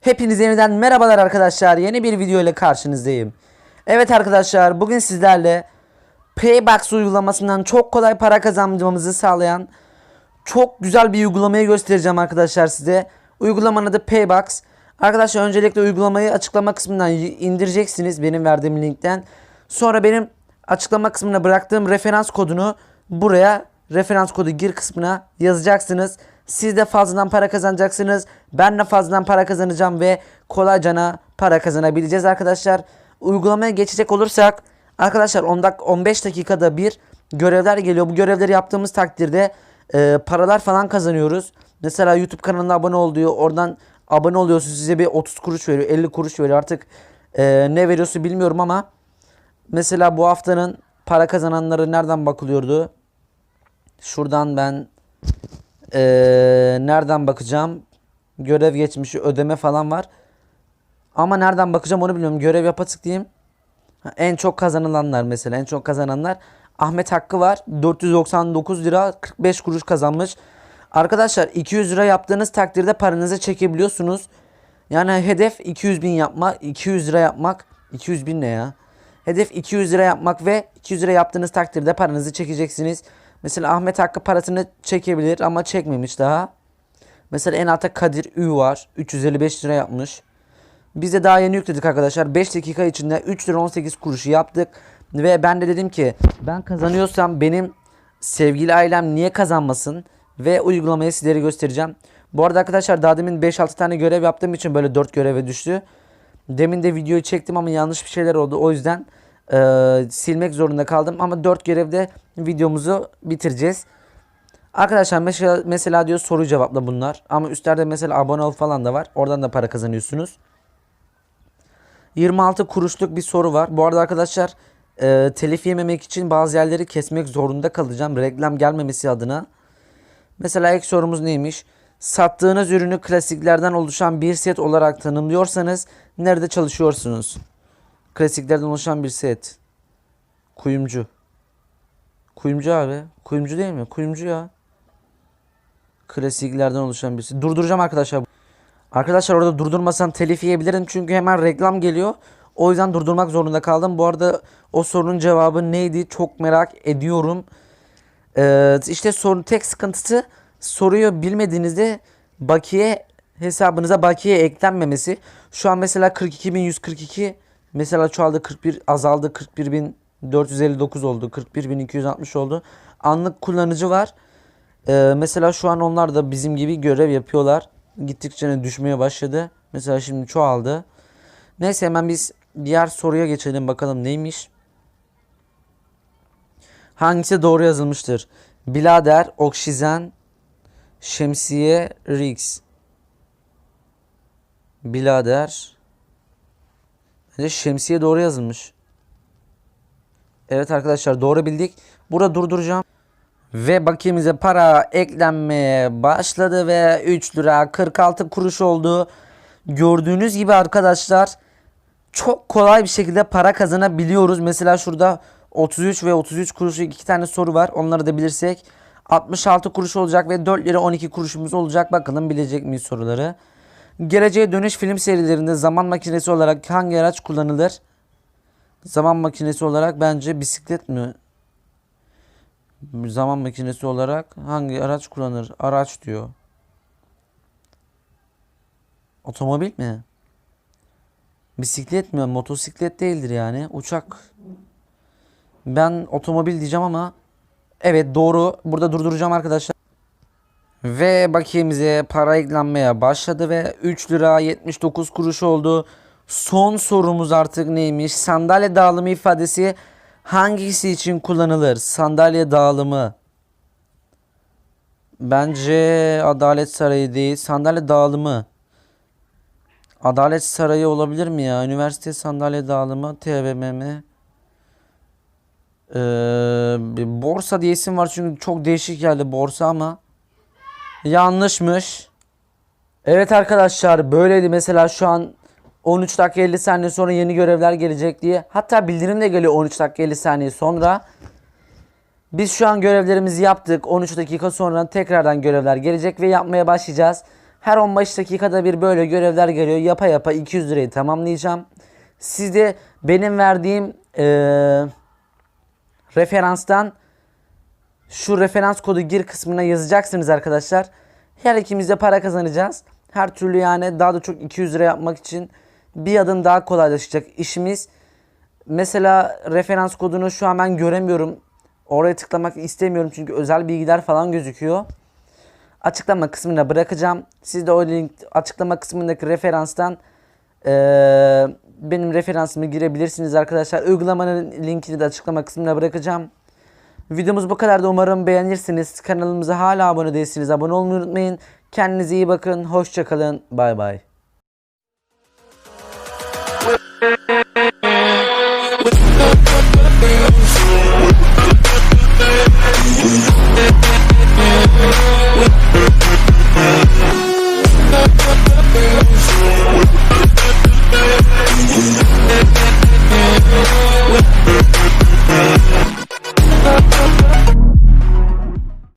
Hepinize yeniden merhabalar arkadaşlar. Yeni bir video ile karşınızdayım. Evet arkadaşlar bugün sizlerle Paybox uygulamasından çok kolay para kazanmamızı sağlayan çok güzel bir uygulamayı göstereceğim arkadaşlar size. Uygulamanın adı Paybox. Arkadaşlar öncelikle uygulamayı açıklama kısmından indireceksiniz benim verdiğim linkten. Sonra benim açıklama kısmına bıraktığım referans kodunu buraya referans kodu gir kısmına yazacaksınız. Siz de fazladan para kazanacaksınız. Ben de fazladan para kazanacağım ve kolaycana para kazanabileceğiz arkadaşlar. Uygulamaya geçecek olursak arkadaşlar 10 dak 15 dakikada bir görevler geliyor. Bu görevleri yaptığımız takdirde e, paralar falan kazanıyoruz. Mesela YouTube kanalına abone ol. Oradan abone oluyorsun size bir 30 kuruş veriyor 50 kuruş veriyor artık e, ne veriyorsa bilmiyorum ama mesela bu haftanın para kazananları nereden bakılıyordu? Şuradan ben e, nereden bakacağım? Görev geçmişi ödeme falan var. Ama nereden bakacağım onu bilmiyorum. Görev yapa tıklayayım. En çok kazanılanlar mesela en çok kazananlar Ahmet Hakkı var 499 lira 45 kuruş kazanmış. Arkadaşlar 200 lira yaptığınız takdirde paranızı çekebiliyorsunuz. Yani hedef 200 bin yapmak 200 lira yapmak 200 bin ne ya? Hedef 200 lira yapmak ve 200 lira yaptığınız takdirde paranızı çekeceksiniz. Mesela Ahmet Hakkı parasını çekebilir ama çekmemiş daha. Mesela en altta Kadir Ü var 355 lira yapmış. Biz de daha yeni yükledik arkadaşlar. 5 dakika içinde 3 lira 18 kuruşu yaptık. Ve ben de dedim ki ben kazanıyorsam benim sevgili ailem niye kazanmasın? Ve uygulamayı sizlere göstereceğim. Bu arada arkadaşlar daha demin 5-6 tane görev yaptığım için böyle 4 göreve düştü. Demin de videoyu çektim ama yanlış bir şeyler oldu. O yüzden eee, silmek zorunda kaldım. Ama 4 görevde videomuzu bitireceğiz. Arkadaşlar mesela, mesela diyor soru cevapla bunlar. Ama üstlerde mesela abone ol falan da var. Oradan da para kazanıyorsunuz. 26 kuruşluk bir soru var. Bu arada arkadaşlar e, telif yememek için bazı yerleri kesmek zorunda kalacağım. Reklam gelmemesi adına. Mesela ilk sorumuz neymiş? Sattığınız ürünü klasiklerden oluşan bir set olarak tanımlıyorsanız nerede çalışıyorsunuz? Klasiklerden oluşan bir set. Kuyumcu. Kuyumcu abi. Kuyumcu değil mi? Kuyumcu ya. Klasiklerden oluşan bir set. Durduracağım arkadaşlar. Arkadaşlar orada durdurmasam telif yiyebilirim çünkü hemen reklam geliyor. O yüzden durdurmak zorunda kaldım. Bu arada o sorunun cevabı neydi çok merak ediyorum. Ee, işte sorun tek sıkıntısı soruyu bilmediğinizde bakiye hesabınıza bakiye eklenmemesi. Şu an mesela 42.142 mesela çoğaldı 41 azaldı 41.459 oldu 41.260 oldu. Anlık kullanıcı var. Ee, mesela şu an onlar da bizim gibi görev yapıyorlar. Gittikçe düşmeye başladı. Mesela şimdi çoğaldı. Neyse hemen biz diğer soruya geçelim bakalım neymiş. Hangisi doğru yazılmıştır? Bilader, oksijen, şemsiye, Riggs. Bilader. Bence şemsiye doğru yazılmış. Evet arkadaşlar doğru bildik. Burada durduracağım. Ve bakiyemize para eklenmeye başladı ve 3 lira 46 kuruş oldu. Gördüğünüz gibi arkadaşlar çok kolay bir şekilde para kazanabiliyoruz. Mesela şurada 33 ve 33 kuruşluk iki tane soru var. Onları da bilirsek 66 kuruş olacak ve 4 lira 12 kuruşumuz olacak. Bakalım bilecek miyiz soruları. Geleceğe dönüş film serilerinde zaman makinesi olarak hangi araç kullanılır? Zaman makinesi olarak bence bisiklet mi? Zaman makinesi olarak hangi araç kullanır? Araç diyor. Otomobil mi? Bisiklet mi? Motosiklet değildir yani. Uçak. Ben otomobil diyeceğim ama evet doğru. Burada durduracağım arkadaşlar. Ve bakiyemize para eklenmeye başladı ve 3 lira 79 kuruş oldu. Son sorumuz artık neymiş? Sandalye dağılımı ifadesi hangisi için kullanılır? Sandalye dağılımı. Bence Adalet Sarayı değil. Sandalye dağılımı. Adalet Sarayı olabilir mi ya? Üniversite sandalye dağılımı TBMM. Ee, borsa diye isim var çünkü çok değişik geldi borsa ama yanlışmış. Evet arkadaşlar böyleydi mesela şu an 13 dakika 50 saniye sonra yeni görevler gelecek diye. Hatta bildirim de geliyor 13 dakika 50 saniye sonra. Biz şu an görevlerimizi yaptık. 13 dakika sonra tekrardan görevler gelecek ve yapmaya başlayacağız. Her 15 dakikada bir böyle görevler geliyor. Yapa yapa 200 lirayı tamamlayacağım. Siz de benim verdiğim eee, referanstan şu referans kodu gir kısmına yazacaksınız arkadaşlar. Her ikimiz de para kazanacağız. Her türlü yani daha da çok 200 lira yapmak için bir adım daha kolaylaşacak işimiz. Mesela referans kodunu şu an ben göremiyorum. Oraya tıklamak istemiyorum çünkü özel bilgiler falan gözüküyor. Açıklama kısmına bırakacağım. Siz de o link açıklama kısmındaki referanstan eee, benim referansımı girebilirsiniz arkadaşlar. Uygulamanın linkini de açıklama kısmına bırakacağım. Videomuz bu kadar da umarım beğenirsiniz. Kanalımıza hala abone değilsiniz. Abone olmayı unutmayın. Kendinize iyi bakın. Hoşçakalın. Bay bay.